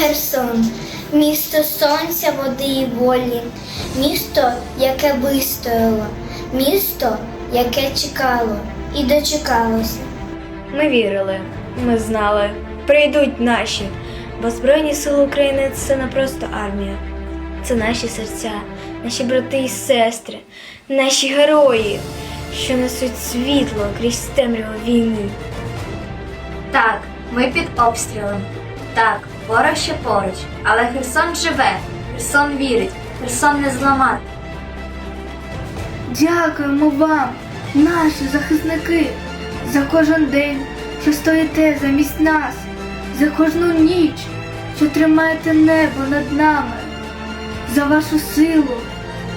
Херсон, місто сонця, води і волі, місто, яке вистояло, місто, яке чекало і дочекалося. Ми вірили, ми знали, прийдуть наші, бо Збройні Сили України це не просто армія, це наші серця, наші брати і сестри, наші герої, що несуть світло крізь темряву війни. Так, ми під обстрілом. Так, ворог ще поруч. Але Херсон живе, Херсон вірить, Херсон не зламати. Дякуємо вам, наші захисники, за кожен день, що стоїте замість нас, за кожну ніч, що тримаєте небо над нами, за вашу силу,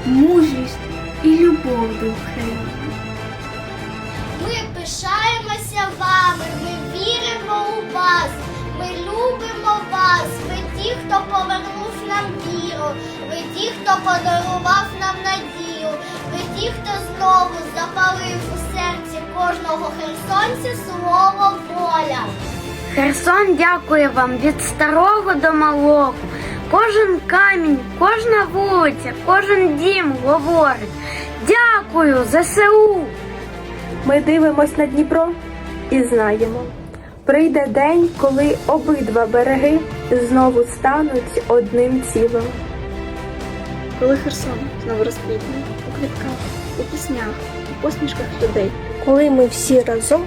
мужність і любов до України. Ми пишаємося вами, ми віримо у вас, хто повернув нам віру, ви ті, хто подарував нам надію, ви ті, хто знову запалив у серці кожного херсонця слово воля. Херсон дякує вам від старого до малого. Кожен камінь, кожна вулиця, кожен дім говорить. Дякую, ЗСУ! Ми дивимось на Дніпро і знаємо. Прийде день, коли обидва береги знову стануть одним цілим. Коли Херсон знову розквітне у квітках, у піснях, у посмішках людей. коли ми всі разом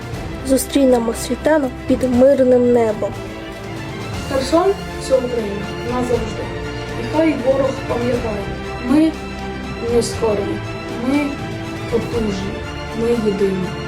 зустрінемо світанок під мирним небом. Херсон це Україна назавжди. І хай ворог пам'ятає. Ми не скорі, ми потужні, ми єдині.